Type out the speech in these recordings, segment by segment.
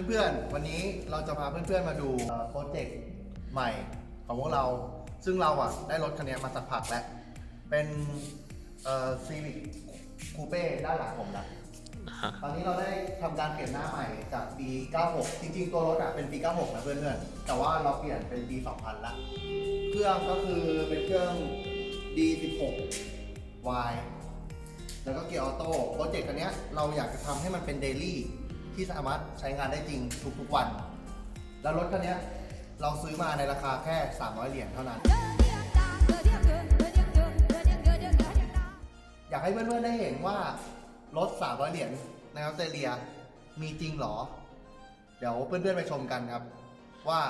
ครับเพื่อนๆ วันนี้เราจะพาเพื่อนๆ มาดูเอ่อโปรเจกต์ใหม่ของพวกเรา ซึ่งเราอะได้รถคันนี้มาสักพักแล้ว เป็นซีวิ c คูเป้ด้านหลังผมนะตอนนี้เราได้ทำการเปลี่ยนหน้าใหม่จากปี 96 จริงๆ ตัวรถอะเป็นปี 96 นะเพื่อนๆ แต่ว่าเราเปลี่ยนเป็นปี 2000 ละ เครื่องก็คือเป็นเครื่อง D16 Y แล้วก็เกียร์ออโต้โปรเจกต์คันเนี้ยเราอยากจะทำให้มันเป็นเดลี่ ที่สามารถใช้งานได้จริงทุกๆวัน แล้วรถคันนี้เราซื้อมาในราคาแค่ 300 เหรียญเท่านั้น อยากให้เพื่อนๆได้เห็นว่ารถ 300 เหรียญในออสเตรเลียมีจริงเหรอ เดี๋ยวเพื่อนๆไปชมกันครับ ว่า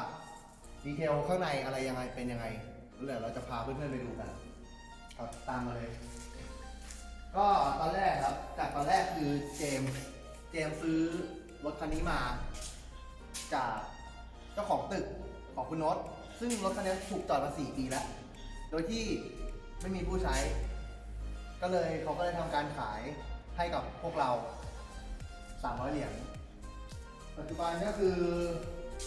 ดีเทลข้างในอะไรยังไงเป็นยังไงแล้วเดี๋ยวเราจะพาเพื่อนๆไปดูกันครับตามมาเลย ก็ตอนแรกครับ จากตอนแรกคือเจมส์เจมส์ซื้อ รถคันนี้มา จากเจ้าของตึกของคุณโน้ตซึ่งรถคันนี้ถูกจอดมา 4 ปีแล้ว โดยที่ไม่มีผู้ใช้ ก็เลยเขาก็เลยทำการขายให้กับพวกเรา 300 เหรียญปัจจุบันก็คือ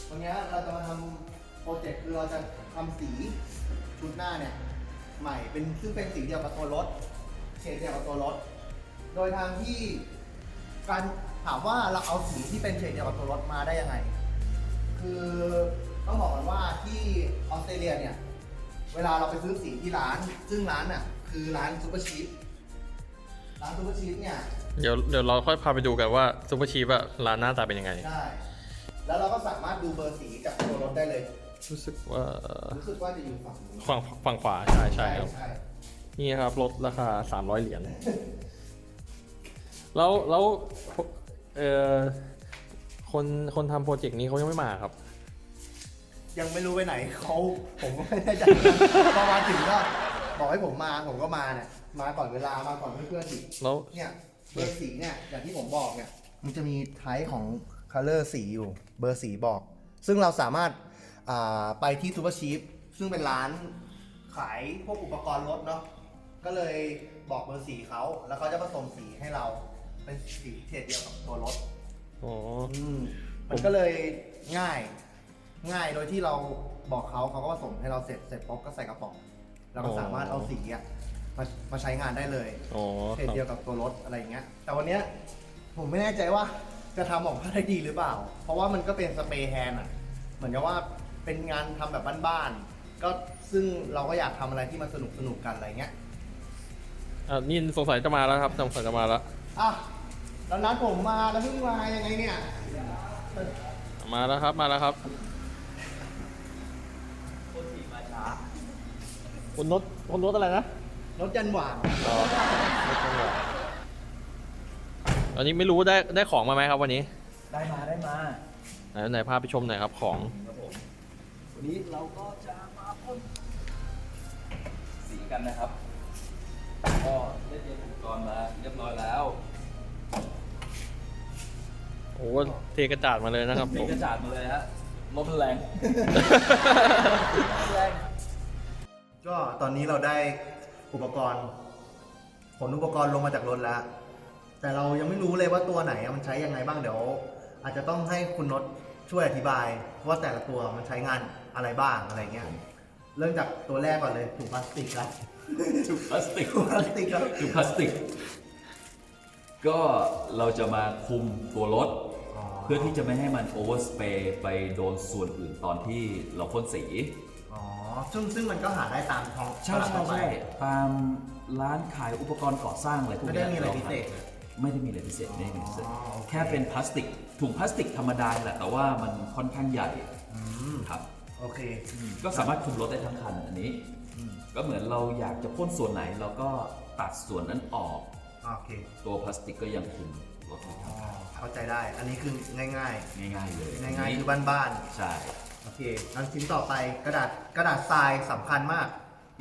วันนี้เราจะมาทำโปรเจกต์คือเราจะทำสีชุดหน้าเนี่ยใหม่เป็นซึ่งเป็นสีเดียวกับตัวรถเฉดเดียวกับตัวรถ โดยทางที่การ ถามว่าเราเอาสีที่เป็นเฉดเดียวกับตัวรถมาได้ยังไง คือต้องบอกก่อนว่าที่ออสเตรเลียเนี่ย เวลาเราไปซื้อสีที่ร้าน ซึ่งร้านอะคือร้านซูเปอร์ชีฟร้านซูเปอร์ชีฟเนี่ยเดี๋ยวเดี๋ยวเราค่อยพาไปดูกันว่าซูเปอร์ชีฟอะร้านหน้าตาเป็นยังไง ได้ แล้วเราก็สามารถดูเบอร์สีจากตัวรถได้เลย รู้สึกว่ารู้สึกว่าจะอยู่ฝั่งนี้ฝั่งฝั่งขวาใช่ใช่ครับใช่นี่ครับลดราคา300 เหรียญ แล้วแล้ว เอ่อคนคนทำโปรเจกต์นี้เขายังไม่มาครับ ยังไม่รู้ไปไหนเขาผมก็ไม่แน่ใจนะพอมาถึงก็บอกให้ผมมาผมก็มาเนี่ยมาก่อนเวลามาก่อนเพื่อนๆอีกแล้วเนี่ยเบอร์สีเนี่ยอย่างที่ผมบอกเนี่ยมันจะมีไทป์ของ color สีอยู่เบอร์สีบอก ซึ่งเราสามารถอ่าไปที่ซูเปอร์ชีฟซึ่งเป็นร้านขายพวกอุปกรณ์รถเนาะก็เลยบอกเบอร์สีเขาแล้วเขาจะผสมสีให้เรา เป็นสีเฉดเดียวกับตัวรถอ๋อ อืมมันก็เลยง่าย ง่ายโดยที่เราบอกเขาเขาก็ผสมให้เราเสร็จเสร็จปุ๊บก็ใส่กระป๋องเราก็สามารถเอาสีอะมามาใช้งานได้เลยอ๋อเฉดเดียวกับตัวรถอะไรอย่างเงี้ย แต่วันเนี้ยผมไม่แน่ใจว่าจะทำออกมาได้ดีหรือเปล่า เพราะว่ามันก็เป็นสเปรย์แฮนด์อะเหมือนกับว่าเป็นงานทำแบบบ้านๆก็ซึ่งเราก็อยากทำอะไรที่มันสนุกสนุกๆกันอะไรเงี้ย อะนี่สงสัยจะมาแล้วครับสงสัยจะมาแล้ว อะ แล้วนัดผมมาแล้วเพิ่งมายังไงเนี่ยมาแล้วครับมาแล้วครับคุณนดคุณนดอะไรนะรถยันหวานอ๋อไม่ต้องรออันนี้ไม่รู้ได้ได้ของมาไหมครับวันนี้ ได้มาได้มาไหนไหนพาไปชมหน่อยครับของครับผมวันนี้เราก็จะมาพ่นสีกันนะครับ ก็ได้เตรียมอุปกรณ์มาเรียบร้อยแล้วโอ้โหเทกระจาดมาเลยนะครับมีผมกระจาดมาเลยฮะรถมันแรงแรง ก็ตอนนี้เราได้อุปกรณ์ขนอุปกรณ์ลงมาจากรถแล้ว แต่เรายังไม่รู้เลยว่าตัวไหนอะมันใช้ยังไงบ้างเดี๋ยว อาจจะต้องให้คุณนศช่วยอธิบาย ว่าแต่ละตัวมันใช้งานอะไรบ้างอะไรเงี้ยเริ่มจากตัวแรกก่อนเลยถุงพลาสติกละถุงพลาสติก ถุงพลาสติกครับ ถุงพลาสติก ก็เราจะมาคุมตัวรถ เพื่อที่จะไม่ให้มันโอเวอร์สเปรย์ไปโดนส่วนอื่นตอนที่เราพ่นสี อ๋อ ซึ่งซึ่งมันก็หาได้ตามท้องใช่ตลาดใช่ทั่วไปใช่ตามร้านขายอุปกรณ์ก่อสร้างอะไรพวกไม่เนี้ได้ยมีอะไราพิเศษไม่ได้มีอะไรพิเศษไม่ได้มีอะไรพิเศษ อ๋อโอเค แค่เป็นพลาสติกถุงพลาสติกธรรมดาแหละแต่ว่ามันค่อนข้างใหญ่อืมครับ โอเค ก็สามารถคุมรถได้ทั้งคันอันนี้ อืม ก็เหมือนเราอยากจะพ่นส่วนไหนเราก็ตัดส่วนนั้นออก โอเค ตัวพลาสติกก็ยังคุมรถได้อ๋อทั้งคัน เข้าใจได้ อันนี้คือง่ายง่ายๆเลยๆง่ายๆคือบ้านใช่ ๆโอเคงั้นชิ้นต่อไปกระดาษกระดาษทรายสำคัญมาก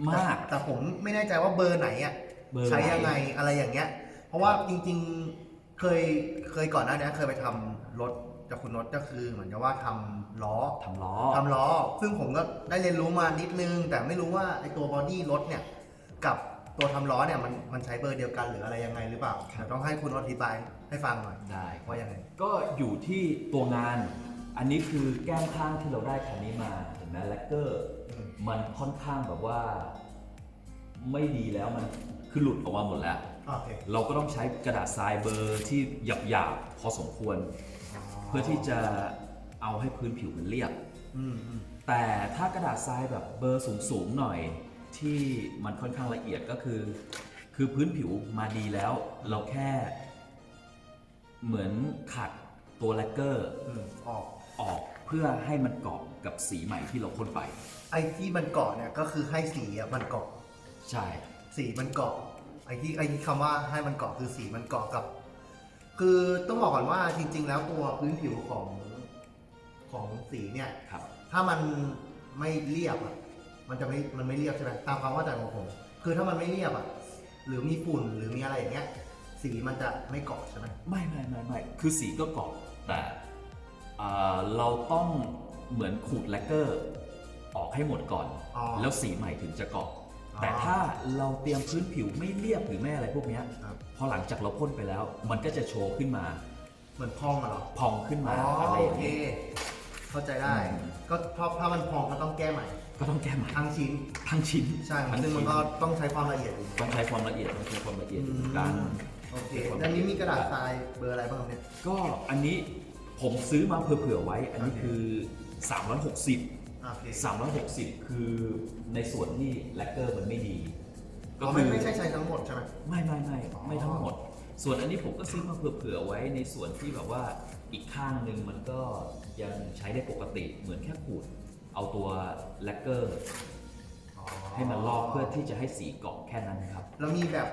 มาก แต่แต่ผมไม่แน่ใจว่าเบอร์ไหนอะเบอร์ไหน ใช้ยังไงอะไรอย่างเงี้ย เพราะว่าจริงๆเคยเคยก่อนหน้านี้เคยไปทำรถจากคุณรถก็คือเหมือนกับว่าทำล้อ ทำล้อ ทำล้อ ซึ่งผมก็ได้เรียนรู้มานิดนึง แต่ไม่รู้ว่าไอตัวบอดี้รถเนี่ย กับ ตัวทำล้อเนี่ยมันมันใช้เบอร์เดียวกันหรืออะไรยังไงหรือเปล่าครับเดี๋ยวต้องให้คุณอธิบายให้ฟังหน่อยได้ว่ายังไง ก็อยู่ที่ตัวงาน อันนี้คือแก้มข้างที่เราได้คันนี้มาเห็นไหมแลกเกอร์อืมมันค่อนข้างแบบว่า ไม่ดีแล้วมันคือหลุดออกมาหมดแล้ว โอเคเราก็ต้องใช้กระดาษทรายเบอร์ที่หยาบๆพอสมควร เพื่อที่จะเอาให้พื้นผิวมันเรียบ อืมอืมแต่ถ้ากระดาษทรายแบบเบอร์สูงๆหน่อย ที่มันค่อนข้างละเอียดก็คือ คือพื้นผิวมาดีแล้ว เราแค่ เหมือนขัดตัวแลกเกอร์อืมออกออกเพื่อให้มันเกาะกับสีใหม่ที่เราพ่นไป ไอ้ที่มันเกาะเนี่ยก็คือให้สีอะมันเกาะใช่ สีมันเกาะไอ้ที่ไอ้ที่คำว่าให้มันเกาะคือสีมันเกาะกับ คือต้องบอกก่อนว่าจริง ๆ แล้วตัวพื้นผิวของของสีเนี่ย ครับ ถ้ามันไม่เรียบอะ มันจะไม่มันไม่เรียบใช่ไหมตามความเข้าใจของผม คือถ้ามันไม่เรียบอะหรือมีฝุ่นหรือมีอะไรอย่างเงี้ยสีมันจะไม่เกาะใช่ไหมไม่ไม่ไม่ไม่คือสีก็เกาะแต่อ่าเราต้องเหมือนขูดแลกเกอร์ ออกให้หมดก่อน อ๋อ แล้วสีใหม่ถึงจะเกาะ อ๋อแต่ถ้าเราเตรียมพื้นผิวไม่เรียบหรือไม่อะไรพวกเนี้ยครับ พอหลังจากเราพ่นไปแล้ว มันก็จะโชว์ขึ้นมาเหมือนพองอะเหรอพองขึ้นอ๋มาออะไรอโอย่างเค เงี้ย เข้าใจได้ อืม ก็ถ้าถ้ามันพองก็ต้องแก้ใหม่ ก็ต้องแก้ใหม่ทั้งชิ้นทั้งชิ้นใช่ทั้งซึ่งมันชิ้นก็ต้องใช้ความละเอียดอยู่ต้องใช้ความละเอียดต้องใช้ความละเอียดในการ โอเคแล้วนี้มีกระดาษทรายเบอร์อะไรบ้างครับเนี่ย ก็อันนี้ผมซื้อมาเผื่อๆไว้ อันนี้คือ 360 โอเค360 คือในส่วนที่แลกเกอร์มันไม่ดี ก็ไม่ไม่ใช่ใช้ทั้งหมดใช่ไหม ไม่ไม่ไม่อ๋อ ไม่ทั้งหมด ส่วนอันนี้ผมก็ซื้อมาเผื่อๆไว้ในส่วนที่แบบว่าอีกข้างหนึ่งมันก็ยังใช้ได้ปกติเหมือนแค่ขูด เอาตัวแลกเกอร์ให้มันลอกเพื่อที่จะให้สีเกาะแค่นั้นครับ แล้วมีแบบ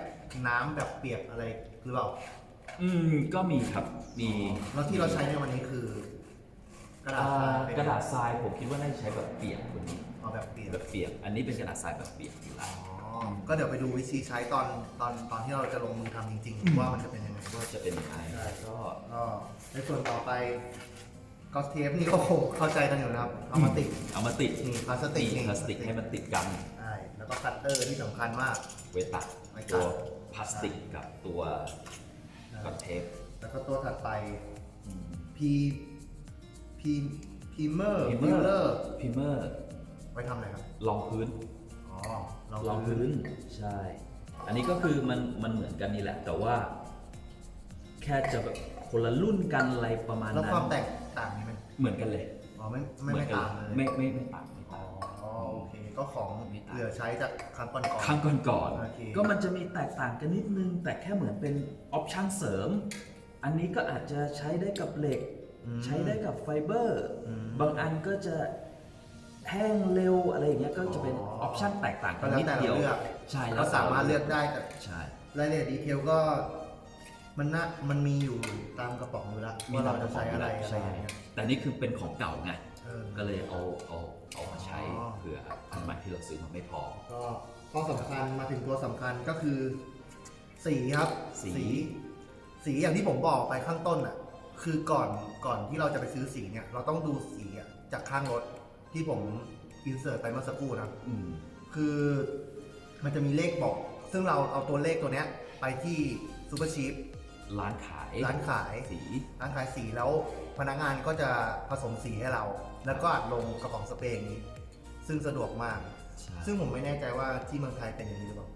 น้ำแบบเปียกอะไรหรือเปล่าอืมก็มีครับมีแล้วที่เราใช้ในวันนี้คือ กระดาษอ่าทรายเป็นกระดาษทรายผมคิดว่าน่าจะใช้แบบเปียกกว่านี้เอาแบบเปียกแบบเปียก อันนี้เป็นกระดาษทรายแบบเปียกอยู่แล้วอ๋อก็เดี๋ยวไปดูวิธีใช้ตอนตอนตอนที่เราจะลงมือทำจริงๆว่ามันจะเป็นยังไงว่าจะเป็นยังไงได้ก็ก็ในส่วนต่อไป ก็เทปนี่ก็คงเข้าใจกันอยู่นะครับเอามาติดเอามาติดนี่พลาสติกตีนี่พลาสติกให้มันติดกันใช่แล้วก็คัตเตอร์ที่สำคัญมากไว้ตัดไว้ตัด ตัวพลาสติกกับตัวกับเทปแล้วก็ตัวถัดไปอืมพีพีพีเมอร์พิมฟิเมลอเลอร์ร์พิมเมอร์ไว้ทำอะไรครับรองพื้น อ๋อรองพื้นใช่ อันนี้ก็คือมันมันเหมือนกันนี่แหละ แต่ว่า แค่จะแบบคนละรุ่นกันอะไรประมาณแล้วนั้นความแตกต่างนี้มัน เหมือนกันเลยอ๋อไม่ไม่เหมืไม่อนกัต่างเลยไม่ไม่ไม่ต่างไม่อ๋ต่างอโอเคก็ของไม่ต่าง เหลือใช้จากครั้งก่อนๆ ครั้งก่อนโอเค ๆก็มันจะมีแตกต่างกันนิดนึง แต่แค่เหมือนเป็นออปชั่นเสริม อันนี้ก็อาจจะใช้ได้กับเหล็ก อืม ใช้ได้กับไฟเบอร์ อืม บางอันก็จะแห้งเร็วอะไรอย่างเงี้ยก็จะเป็นอ๋อออปชั่นแตกต่างก็กันแล้วนิดแต่เดียวเราเลือก ใช่ก็สามารถเลือกได้แต่ใช่รายละเอียดดีเทลก็ มันน่ามันมีอยู่ตามกระป๋องอยู่แล้วว่าเราจะใช้อะไรอะไรใช่อย่างเงี้ยแต่นี่คือเป็นของเก่าไงเออก็เลยเอาเอาเอามาใช้อ๋อเผื่ออันใหม่ที่เราซื้อมาไม่พอ ก็ข้อสำคัญมาถึงตัวสำคัญก็คือ สีครับสี สีอย่างที่ผมบอกไปข้างต้นอะ คือก่อนก่อนที่เราจะไปซื้อสีเนี่ย เราต้องดูสีอะจากข้างรถที่ผมอินเสิร์ตไปเมื่อสักครู่นะ อืม คือมันจะมีเลขบอก ซึ่งเราเอาตัวเลขตัวเนี้ย ไปที่ซูเปอร์ชีพ ร้านขายร้านขาย สีร้านขายสีแล้วพนักงานก็จะผสมสีให้เรา แล้วก็อัดลงกระป๋องสเปรย์อย่างนี้ ซึ่งสะดวกมาก ใช่ซึ่งผมไม่แน่ใจว่าที่เมืองไทยเป็นอย่างนี้หรือเปล่า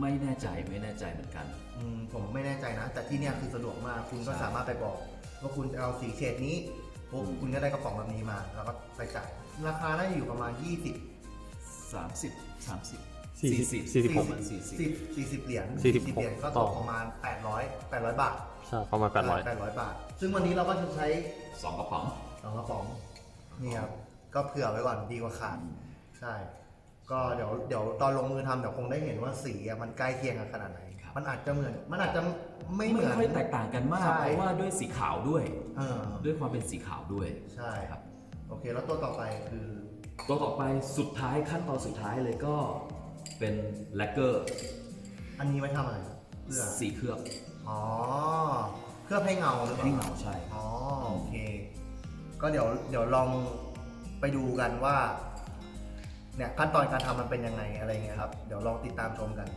ไม่แน่ใจไม่แน่ใจเหมือนกัน อืมผมไม่แน่ใจนะ แต่ที่เนี่ยคือสะดวกมาก คุณก็ใช่สามารถไปบอก ว่าคุณจะเอาสีเฉดนี้ปุ๊บอืม คุณก็ได้กระป๋องแบบนี้มา แล้วก็ไปจ่ายราคาน่าจะอยู่ประมาณ 20 30 30 สี่สิบสี่สิบหกประมาณ40 10 40เหรียญ46 เหรียญก็ตต่กอประมาณ800 800บาทใช่ประมาณแปดร้อย800บาท ซึ่งวันนี้เราก็จะใช้สองกระป๋องสองกระป๋องนี่ครับก็เผื่อไว้ก่อนดีกว่าขาดใช่ ก็เดี๋ยวเดี๋ยวตอนลงมือทำเดี๋ยวคงได้เห็นว่าสีอะมันใกล้เคียงกันขนาดไหนครับมันอาจจะเหมือน มันอาจจะไม่เหไม่มือน ค่อยแตกต่างกันมาก ใช่ เพราะว่าด้วยสีขาวด้วย เออ ด้วยความเป็นสีขาวด้วยใช่ ครับ โอเค แล้วตัวต่อไปคือ ตัวต่อไปสุดท้ายขั้นตอนสุดท้ายเลยก็ เป็นแลกเกอร์อันนี้ไว้ทำอะไรเพื่อสีเคลือบอ๋อเคลือบให้เงาหรือเปล่าให้เงาใช่อ๋อโอเค ก็เดี๋ยวเดี๋ยวลองไปดูกันว่า เนี่ยขั้นตอนการทำมันเป็นยังไงอะไรเงี้ยครับ เดี๋ยวลองติดตามชมกัน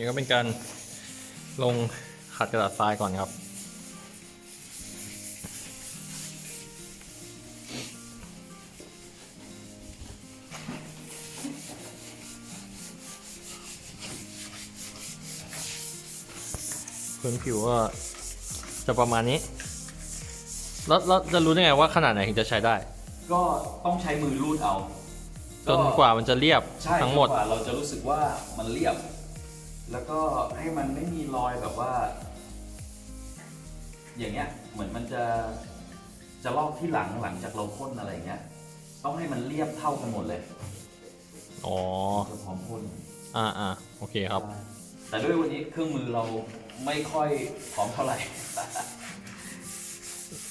นี่ก็เป็นการลงขัดกระดาษทรายก่อนครับพื้นผิวก็จะประมาณนี้ แล้วแล้วจะรู้ได้ไงว่าขนาดไหนถึงจะใช้ได้ ก็ต้องใช้มือรูดเอา จนกว่ามันจะเรียบใช่ทั้งหมด จนกว่าเราจะรู้สึกว่ามันเรียบ แล้วก็ให้มันไม่มีรอยแบบว่า อย่างเงี้ย เหมือนมันจะจะลอกที่หลังหลังจากเราพ่นอะไรอย่างเงี้ย ต้องให้มันเรียบเท่ากันหมดเลยอ๋อจะพร้อมพ่นอ่าอ่าโอเคครับ แต่ด้วยวันนี้เครื่องมือเราไม่ค่อยพร้อมเท่าไหร่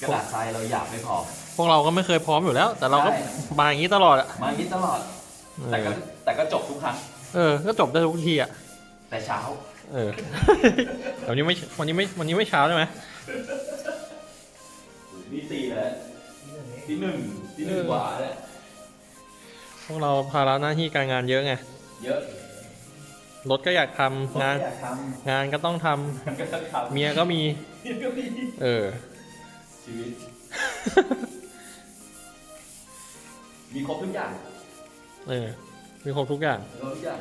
กระดาษทรายเราหยาบไม่พอ พวกเราก็ไม่เคยพร้อมอยู่แล้ว แต่เราก็ใช่ มาอย่างนี้ตลอดอะมาอย่างนี้ตลอด แต่ก็แต่ก็จบทุกครั้ง เออ ก็จบได้ทุกทีอะ แต่เช้า เออแต่วันนี้ไม่วันนี้ไม่วันนี้ไม่เช้าใช่ไหมนี่ตีเลยที่หนึ่งที่หนึ่งเออกว่าเลยพวกเราภาระหน้าที่การงานเยอะไง เยอะรถก็อยากทำงาน อยากทงานก็ต้องทำำมันก็ต้องทำเมียก็มีเมียก็มีเออ ชีวิต มีครบทุกอย่างเออ มีครบทุกอย่างมีครบทุกอย่าง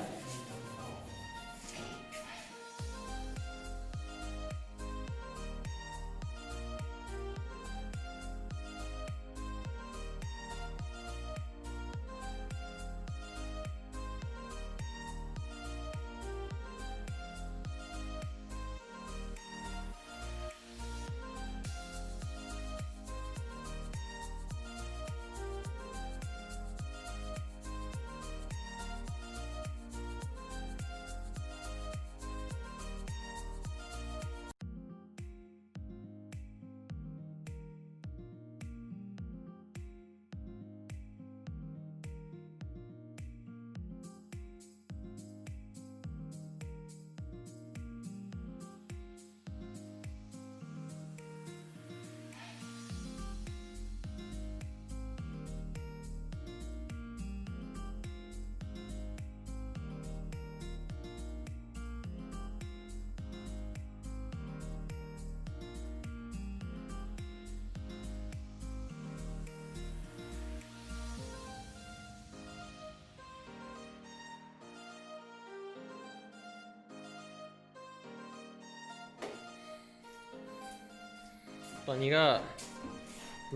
ตอนนี้ก็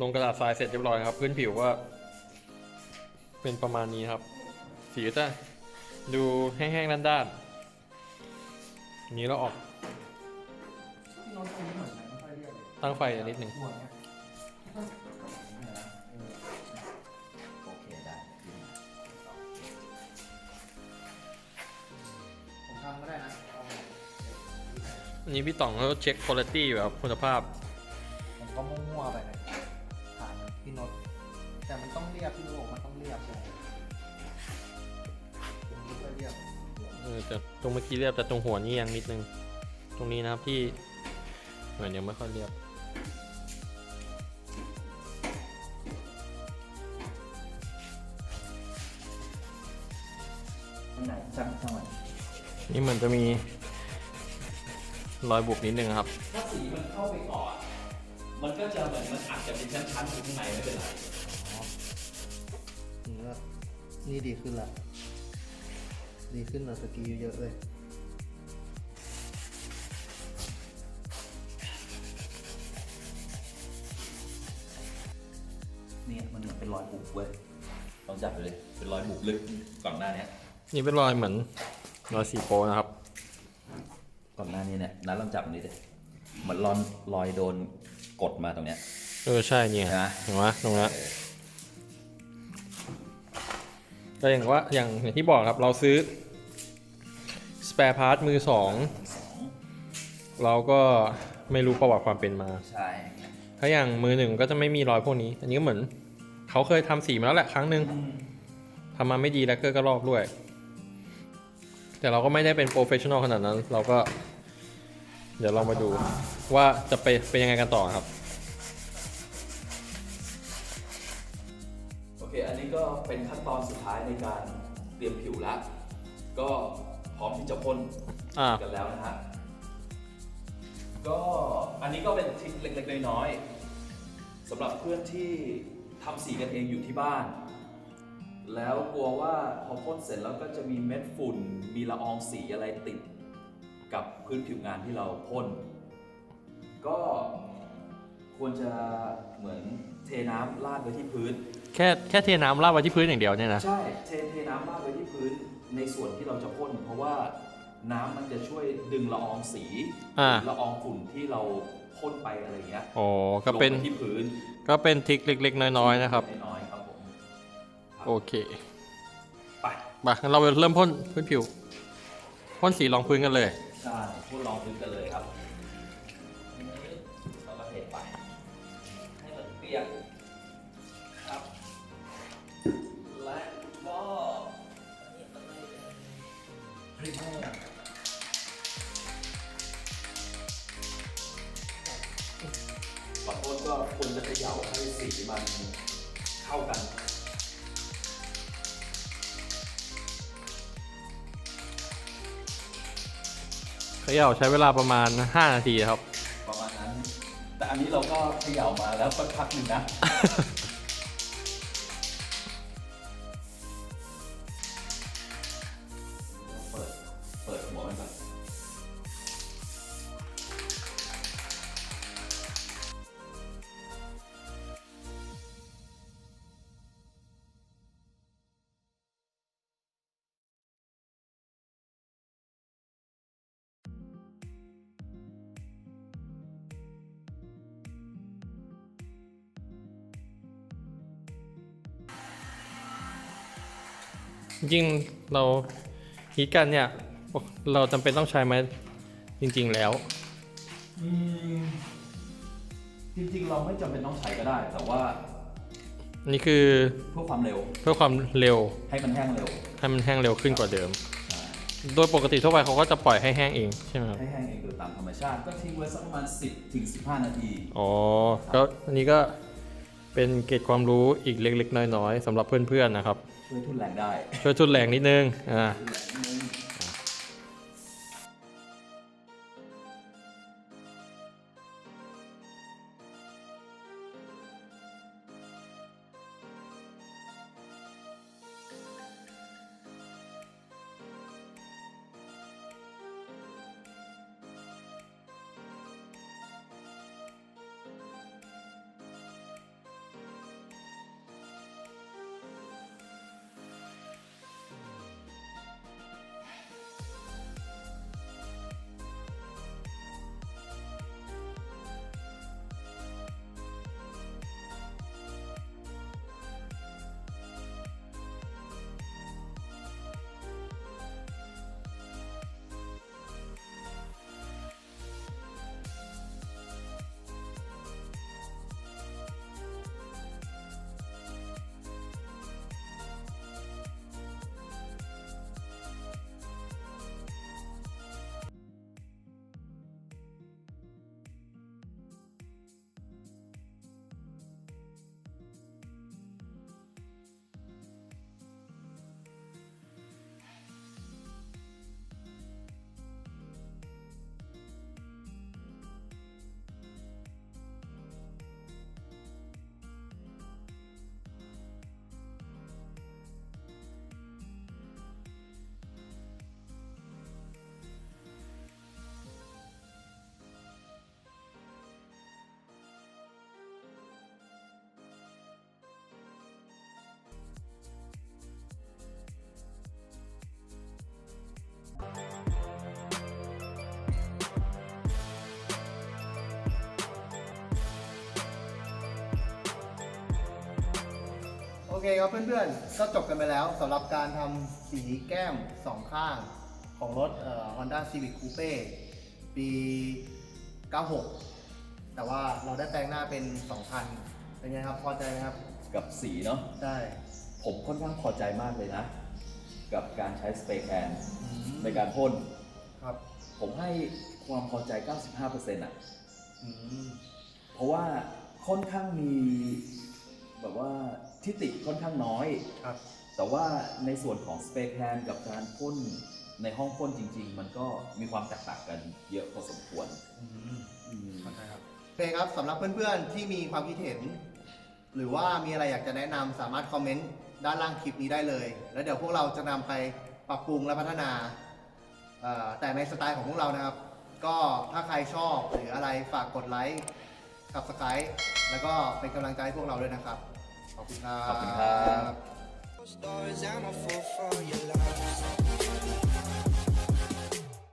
ลงกระดาษทรายเสร็จเรียบร้อยครับ พื้นผิวก็เป็นประมาณนี้ครับ สีก็จะดูแห้งๆด้านๆอันนี้เราออกพี่น้องตรงนี้เหมือนกันไม่ค่อยเรียกเลยตั้งไฟอันนิดหนึ่ง หัวเนี่ยโอเคได้ผมทำก็ได้นะเอาอันนี้พี่ต่องเขาเช็คคุณภาพแบบคุณภาพ มันต้องเรียบพี่นศบอกมันต้องเรียบใช่ไหมผมไม่ค่อยเรียบเออแต่ตรงเมื่อกี้เรียบแต่ตรงหัวนี่ยังนิดนึง ตรงนี้นะครับที่เหมือนยังไม่ค่อยเรียบข้างในช่างช่างมันนี่มันจะมีรอยบุบนิดนึงครับ ถ้าสีมันเข้าไปก่อน มันก็จะเหมือนมันอาจจะเป็นชั้นๆอยู่ข้างในไม่เป็นไรนี่ก็ นี่ดีขึ้นละ ดีขึ้นกว่าสกีเยอะเลย เนี่ยมันเหมือนเป็นรอยบุบเว้ยลองจับดูเลย เป็นรอยบุบลึกก่อนหน้าเนี้ยนี่เป็นรอยเหมือนรอยสีโปนะครับ ก่อนหน้านี้เนี่ยนัดลองจับอันนี้เลยเหมือนรอยรอยโดนกดมาตรงเนี้ย เออใช่เนี่ยเห็นไหม เห็นไหมตรงนั้นแต่อ ย่างว่าอย่างอย่างที่บอกครับเราซื้อ spare part มือสองสองเราก็ไม่รู้ประวัติความเป็นมา ใช่ถ้าอย่างมือหนึ่งก็จะไม่มีรอยพวกนี้ อันนี้ก็เหมือนเขาเคยทำสีมาแล้วแหละครั้งหนึ่งทำมาไม่ดีแล้วก็ก็ลอกด้วย แต่เราก็ไม่ได้เป็นโปรเฟชชั่นอลขนาดนั้น เราก็ เดี๋ยวเรามาดูว่าจะไปเป็นยังไงกันต่อครับ เคอันนี้ก็เป็นขั้นตอนสุดท้ายในการเตรียมผิวแล้วก็พร้อมที่จะพ่นอ่า กันแล้วนะฮะก็อันนี้ก็เป็นทริคเล็กๆน้อยๆสำหรับเพื่อนที่ทำสีกันเองอยู่ที่บ้าน แล้วกลัวว่าพอพ่นเสร็จแล้วก็จะมีเม็ดฝุ่น มีละอองสีอะไรติด กับพื้นผิวงานที่เราพ่น ก็ควรจะเหมือนเทน้ำราดไว้ที่พื้น แค่แค่เทน้ำราดไว้ที่พื้นอย่างเดียวเนี่ยนะ ใช่เทเทน้ำราดไว้ที่พื้นในส่วนที่เราจะพ่นเพราะว่าน้ำมันจะช่วยดึงละอองสีอ่า ละอองฝุ่นที่เราพ่นไปอะไรเงี้ยอ๋อก็เป็นลงไที่พื้นก็เป็นทริคเล็ก ๆ น้อยๆนะครับ น้อยๆครับผมครับโอเคไปมางั้นเราเริ่มพ่นพื้นผิวพ่นสีรองพื้นกันเลย ใช่พ่นลองพื้นกันเลยครับ ริมเมอร์ขอโทษก็ควรจะเขย่าให้สีมันเข้ากัน เขย่าใช้เวลาประมาณ 5 นาทีครับ ประมาณนั้น แต่อันนี้เราก็เขย่ามาแล้วสักพักหนึ่งนะ ริงๆเราฮีทกันเนี่ย เราจำเป็นต้องใช้ไหมจริง ๆแล้ว อืมจริงๆ เราไม่จำเป็นต้องใช้ก็ได้ แต่ว่านี่คือเพื่อความเร็ว เพื่อความเร็วให้มันแห้งเร็ว ให้มันแห้งเร็วขึ้นกว่าเดิมใช่โดยปกติทั่วไปเขาก็จะปล่อยให้แห้งเองใช่ไหมครับให้แห้งเองโดยตามธรรมชาติ ก็ทิ้งไว้สักประมาณ 10ถึง15 นาที อ๋อก็อันนี้ก็เป็นเกร็ดความรู้อีกเล็กๆ น้อยๆสำหรับเพื่อนๆนะครับ ช่วยทุนแรงได้ ช่วยทุนแรงนิดนึงอ่า เคครับเพื่อนๆ ก็จบกันไปแล้วสำหรับการทำสีแก้มสองข้างของรถเอ่อ Honda Civic Coupe ปี 96 แต่ว่าเราได้แปลงหน้าเป็น 2,000 เป็นไงครับ พอใจไหมครับ กับสีเนาะใช่ผมค่อนข้างพอใจมากเลยนะ กับการใช้สเปรย์แคนอืมในการพ่นครับ ผมให้ความพอใจ 95%อะอืมเพราะว่าค่อนข้างมีแบบว่า ทิติค่อนข้างน้อย ครับ แต่ว่าในส่วนของสเปรย์แคนกับการพ่นในห้องพ่นจริง ๆ มันก็มีความแตกต่างกันเยอะพอสมควรอืมอืม เข้าใจครับโอเคครับสำหรับเพื่อนๆที่มีความคิดเห็น หรือว่ามีอะไรอยากจะแนะนำสามารถคอมเมนต์ด้านล่างคลิปนี้ได้เลย แล้วเดี๋ยวพวกเราจะนำไปปรับปรุงและพัฒนาเอ่อแต่ในสไตล์ของพวกเรานะครับ ก็ถ้าใครชอบหรืออะไรฝากกดไลค์ subscribe แล้วก็เป็นกำลังใจให้พวกเราด้วยนะครับ ขอบคุณครับ ขอบคุณครับ Stories, I'm a fool for your love.